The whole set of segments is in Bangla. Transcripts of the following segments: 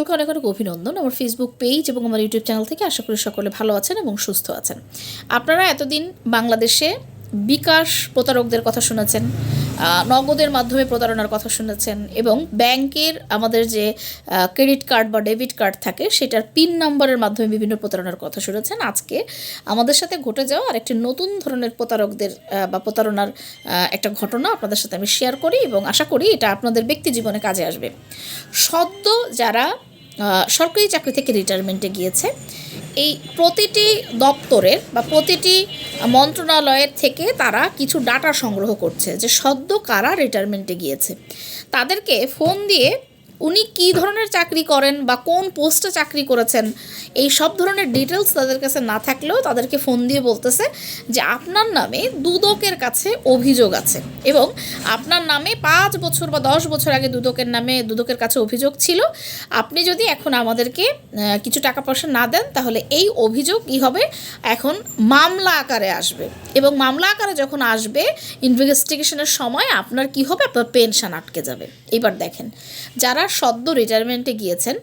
সকলকে অনেক অনেক অভিনন্দন। আমার ফেসবুক পেজ এবং আমার ইউটিউব চ্যানেল থেকে আশা করি সকলে ভালো আছেন এবং সুস্থ আছেন। আপনারা এতদিন বাংলাদেশে বিকাশ প্রতারকদের কথা শুনেছেন নগদের মাধ্যমে প্রতারণার কথা শুনেছেন এবং ব্যাংকের আমাদের যে ক্রেডিট কার্ড বা ডেবিট কার্ড থাকে, সেটার পিন নাম্বারের মাধ্যমে বিভিন্ন প্রতারণার কথা শুনেছেন। আজকে আমাদের সাথে ঘটে যাওয়া আরেকটি নতুন ধরনের প্রতারকদের বা প্রতারণার একটা ঘটনা আপনাদের সাথে আমি শেয়ার করি এবং আশা করি এটা আপনাদের ব্যক্তি জীবনে কাজে আসবে। সদ্য যারা সরকারি চাকরি থেকে রিটায়ারমেন্টে গিয়েছে। এই প্রতিটি দপ্তরের বা প্রতিটি মন্ত্রণালয়ের থেকে তারা কিছু ডাটা সংগ্রহ করছে যে সদ্য কারা রিটায়ারমেন্টে গিয়েছে। তাদেরকে ফোন দিয়ে উনি কী ধরনের চাকরি করেন বা কোন পোস্টে চাকরি করেছেন, এই সব ধরনের ডিটেলস তাদের কাছে না থাকলেও তাদেরকে ফোন দিয়ে বলতেছে যে আপনার নামে দুদকের কাছে অভিযোগ আছে এবং আপনার নামে পাঁচ বছর বা দশ বছর আগে দুদকের নামে দুদকের কাছে অভিযোগ ছিল। আপনি যদি এখন আমাদেরকে কিছু টাকা পয়সা না দেন, তাহলে এই অভিযোগ কী হবে? এখন মামলা আকারে আসবে এবং মামলা আকারে যখন আসবে ইনভেস্টিগেশনের সময় আপনার কি হবে? আপনার পেনশন আটকে যাবে। এবার দেখেন, যারা সদ্য রিটায়ারমেন্টে গিয়েছেন,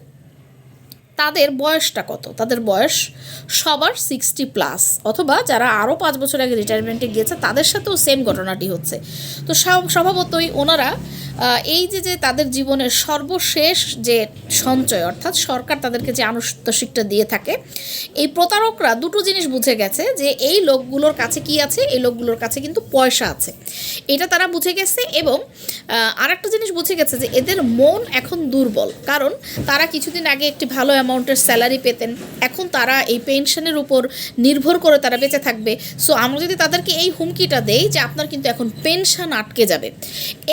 তাদের বয়সটা কত? তাদের বয়স সবার সিক্সটি প্লাস অথবা যারা আরও পাঁচ বছর আগে রিটায়ারমেন্টে গিয়েছে, তাদের সাথেও সেম ঘটনাটি হচ্ছে। তো স্বাভ- স্বভাবতই ওনারা এই যে যে তাদের জীবনের সর্বশেষ যে সঞ্চয়, অর্থাৎ সরকার তাদেরকে যে আনুষ্ঠানিকটা দিয়ে থাকে, এই প্রতারকরা দুটো জিনিস বুঝে গেছে যে এই লোকগুলোর কাছে কি আছে, এই লোকগুলোর কাছে কিন্তু পয়সা আছে। এটা তারা বুঝে গেছে এবং আর একটা জিনিস বুঝে গেছে যে এদের মন এখন দুর্বল। কারণ তারা কিছুদিন আগে একটি ভালো অ্যামাউন্টের স্যালারি পেতেন, এখন তারা এই পেনশনের উপর নির্ভর করে তারা বেঁচে থাকবে। সো আমরা যদি তাদেরকে এই হুমকিটা দেই যে আপনার কিন্তু এখন পেনশন আটকে যাবে।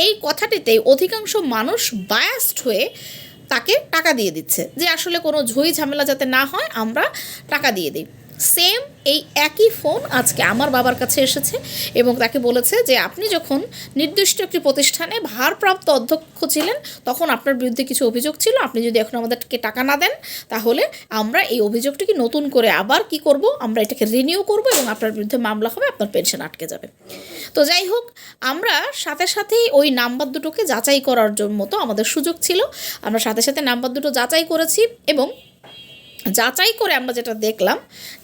এই কথাটিতে অধিকাংশ মানুষ বায়াস্ট হয়ে তাকে টাকা দিয়ে দিচ্ছে। যে আসলে কোনো ঝুই ঝামেলা যাতে না হয়, আমরা টাকা দিয়ে দিই। সেম এই একই ফোন আজকে আমার বাবার কাছে এসেছে এবং তাকে বলেছে যে আপনি যখন নির্দিষ্ট একটি প্রতিষ্ঠানে ভারপ্রাপ্ত অধ্যক্ষ ছিলেন, তখন আপনার বিরুদ্ধে কিছু অভিযোগ ছিল। আপনি যদি এখন আমাদেরকে টাকা না দেন, তাহলে আমরা এই অভিযোগটিকে নতুন করে আবার কি করব? আমরা এটাকে রিনিউ করব এবং আপনার বিরুদ্ধে মামলা হবে, আপনার পেনশন আটকে যাবে। তো যাই হোক, আমরা সাথে সাথেই ওই নাম্বার দুটোকে যাচাই করার জন্য মতো আমাদের সুযোগ ছিল। আমরা সাথে সাথে নাম্বার দুটো যাচাই করেছি এবং যাচাই করে আমরা যেটা দেখলাম,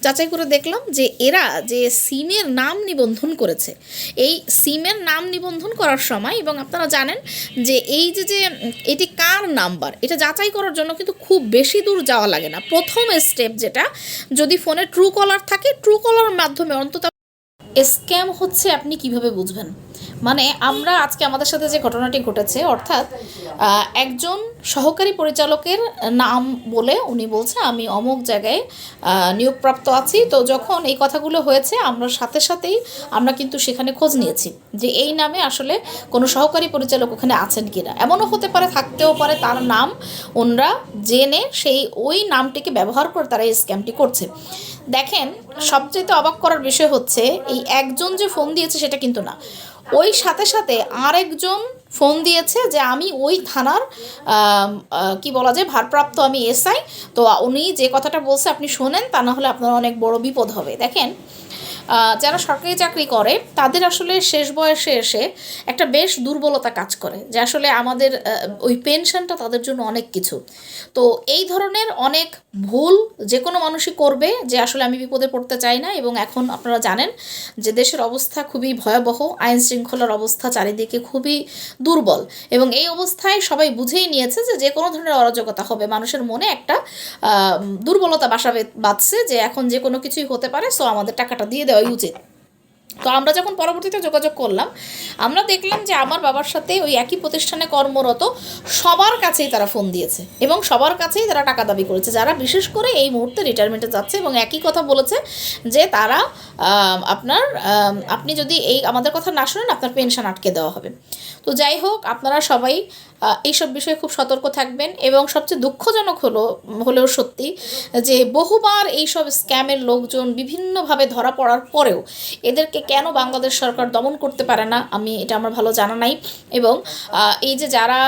যাচাই করে দেখলাম যে এরা যে সিমের নাম নিবন্ধন করেছে, এই সিমের নাম নিবন্ধন করার সময়, এবং আপনারা জানেন যে এই যে যে এটি কার নাম্বার, এটা যাচাই করার জন্য কিন্তু খুব বেশি দূর যাওয়া লাগে না। প্রথম স্টেপ যেটা, যদি ফোনে ট্রু কলার থাকে ট্রু কলার মাধ্যমে অন্তত স্ক্যাম হচ্ছে আপনি কীভাবে বুঝবেন? মানে আমরা আজকে আমাদের সাথে যে ঘটনাটি ঘটেছে, অর্থাৎ একজন সহকারী পরিচালকের নাম বলে উনি বলছে, আমি অমুক জায়গায় নিয়োগপ্রাপ্ত আছি। তো যখন এই কথাগুলো হয়েছে, আমরা সাথে সাথেই আমরা কিন্তু সেখানে খোঁজ নিয়েছি যে এই নামে আসলে কোনো সহকারী পরিচালক ওখানে আছেন কি না এমনও হতে পারে, থাকতেও পারে তার নাম ওনরা জেনে সেই ওই নামটিকে ব্যবহার করে তারা এই স্ক্যামটি করছে। দেখেন সবচেয়ে অবাক করার বিষয় হচ্ছে, এই একজন যে ফোন দিয়েছে সেটা কিন্তু না। ওই সাথে সাথে আরেকজন ফোন দিয়েছে যে আমি ওই থানার কি বলা যায়, ভারপ্রাপ্ত আমি এসআই। তো উনি যে কথাটা বলছে আপনি শোনেন, তা না হলে আপনার অনেক বড় বিপদ হবে। দেখেন যারা সরকারি চাকরি করে, তাদের আসলে শেষ বয়সে এসে একটা বেশ দুর্বলতা কাজ করে, যে আসলে আমাদের ওই পেনশনটা তাদের জন্য অনেক কিছু। তো এই ধরনের অনেক ভুল যে কোনো মানুষই করবে, যে আসলে আমি বিপদে পড়তে চাই না এবং এখন আপনারা জানেন যে দেশের অবস্থা খুবই ভয়াবহ আইন শৃঙ্খলার অবস্থা চারিদিকে খুবই দুর্বল এবং এই অবস্থায় সবাই বুঝেই নিয়েছে যে যে কোনো ধরনের অরাজকতা হবে। মানুষের মনে একটা দুর্বলতা বাসা বাঁধছে যে এখন যে কোনো কিছুই হতে পারে সো আমাদের টাকাটা দিয়ে দেওয়াই উচিত। তো আমরা যখন পরবর্তীতে যোগাযোগ করলাম, আমরা দেখলাম যে আমার বাবার সাথে ওই একই প্রতিষ্ঠানে কর্মরত সবার কাছেই তারা ফোন দিয়েছে এবং সবার কাছেই তারা টাকা দাবি করেছে। যারা বিশেষ করে এই মুহূর্তে রিটায়ারমেন্টে যাচ্ছে এবং একই কথা বলেছে যে তারা আপনার আপনি যদি এই, আমাদের কথা না শোনেন আপনার পেনশন আটকে দেওয়া হবে। তো যাই হোক, আপনারা সবাই এইসব বিষয়ে খুব সতর্ক থাকবেন এবং সবচেয়ে দুঃখজনক হলো, হলেও সত্যি যে বহুবার এইসব স্ক্যামের লোকজন বিভিন্নভাবে ধরা পড়ার পরেও এদেরকে কেন বাংলাদেশ সরকার দমন করতে পারে না, আমি এটা আমার ভালো জানা নাই। এবং এই যে যারা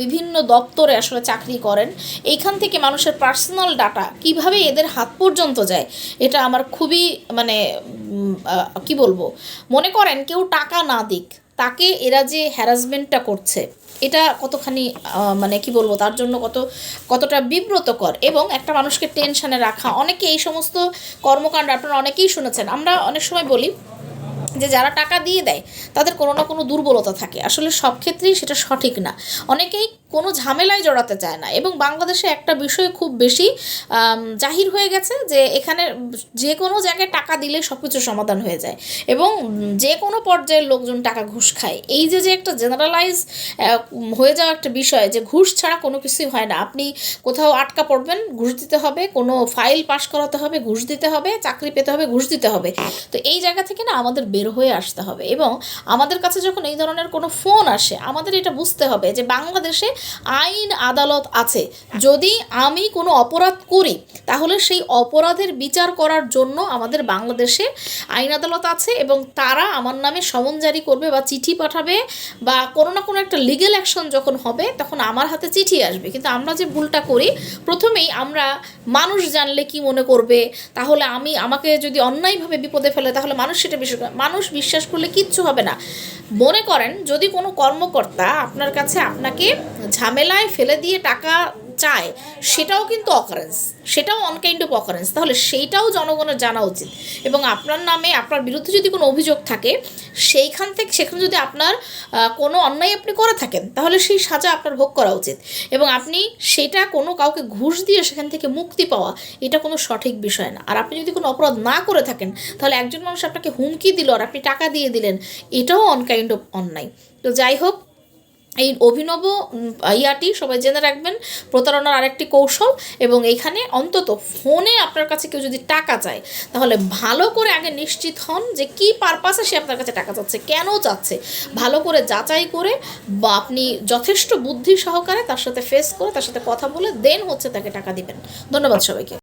বিভিন্ন দপ্তরে আসলে চাকরি করেন, এইখান থেকে মানুষের পার্সোনাল ডাটা কীভাবে এদের হাত পর্যন্ত যায়, এটা আমার খুবই মানে কি বলব? মনে করেন কেউ টাকা না দিক তাকে এরা যে হ্যারাসমেন্টটা করছে, এটা কতখানি মানে কি বলব, তার জন্য কত, কতটা বিব্রতকর এবং একটা মানুষকে টেনশানে রাখা। অনেকে এই সমস্ত কর্মকাণ্ড আপনারা অনেকেই শুনেছেন। আমরা অনেক সময় বলি যে যারা টাকা দিয়ে দেয়, তাদের কোনো না কোনো দুর্বলতা থাকে। আসলে সব ক্ষেত্রেই সেটা সঠিক না। অনেকেই কোনো ঝামেলায় জড়াতে চায় না। এবং বাংলাদেশে একটা বিষয় খুব বেশি জাহির হয়ে গেছে যে এখানে যে কোনো জায়গায় টাকা দিলে সব কিছু সমাধান হয়ে যায়। এবং যে কোনো পর্যায়ের লোকজন টাকা ঘুষ খায়। এই যে যে একটা জেনারেলাইজ হয়ে যাওয়া একটা বিষয় যে ঘুষ ছাড়া কোনো কিছুই হয় না। আপনি কোথাও আটকা পড়বেন, ঘুষ দিতে হবে, কোনো ফাইল পাশ করাতে হবে, ঘুষ দিতে হবে, চাকরি পেতে হবে, ঘুষ দিতে হবে। তো এই জায়গা থেকে না আমাদের বের হয়ে আসতে হবে। এবং আমাদের কাছে যখন এই ধরনের কোনো ফোন আসে, আমাদের এটা বুঝতে হবে যে বাংলাদেশে আইন আদালত আছে। যদি আমি কোনো অপরাধ করি, তাহলে সেই অপরাধের বিচার করার জন্য আমাদের বাংলাদেশে আইন আদালত আছে এবং তারা আমার নামে সমন জারি করবে বা চিঠি পাঠাবে বা কোনো না কোনো একটা লিগেল অ্যাকশন যখন হবে, তখন আমার হাতে চিঠি আসবে। কিন্তু আমরা যে ভুলটা করি, প্রথমেই আমরা মানুষ জানলে কি মনে করবে? তাহলে আমি আমাকে যদি অন্যায়ভাবে বিপদে ফেলে, তাহলে মানুষ সেটা বিশ্বাস মানুষ বিশ্বাস করলে কিচ্ছু হবে না। মনে করেন যদি কোনো কর্মকর্তা আপনার কাছে আপনাকে ঝামেলায় ফেলে দিয়ে টাকা চায়, সেটাও কিন্তু অকারেন্স সেটাও অনকাইন্ড অফ অকারেন্স তাহলে সেইটাও জনগণের জানা উচিত। এবং আপনার নামে আপনার বিরুদ্ধে যদি কোনো অভিযোগ থাকে, সেইখান থেকে, সেখানে যদি আপনার কোনো অন্যায় আপনি করে থাকেন, তাহলে সেই সাজা আপনার ভোগ করা উচিত। এবং আপনি সেটা কোনো কাউকে ঘুষ দিয়ে সেখান থেকে মুক্তি পাওয়া, এটা কোনো সঠিক বিষয় না। আর আপনি যদি কোনো অপরাধ না করে থাকেন, তাহলে একজন মানুষ আপনাকে হুমকি দিল আর আপনি টাকা দিয়ে দিলেন, এটাও অনকাইন্ড অফ অন্যায়। তো যাই হোক এই অভিনব ইয়াটি সবাই জেনে রাখবেন, প্রতারণার আরেকটি কৌশল এবং এইখানে অন্তত ফোনে আপনার কাছে কেউ যদি টাকা চায়, তাহলে ভালো করে আগে নিশ্চিত হন যে কি পারপাসে সে আপনার কাছে টাকা চাচ্ছে, কেন চাচ্ছে। ভালো করে যাচাই করে বা আপনি যথেষ্ট বুদ্ধি সহকারে তার সাথে ফেস করে তার সাথে কথা বলে দেন হচ্ছে তাকে টাকা দিবেন। ধন্যবাদ সবাইকে।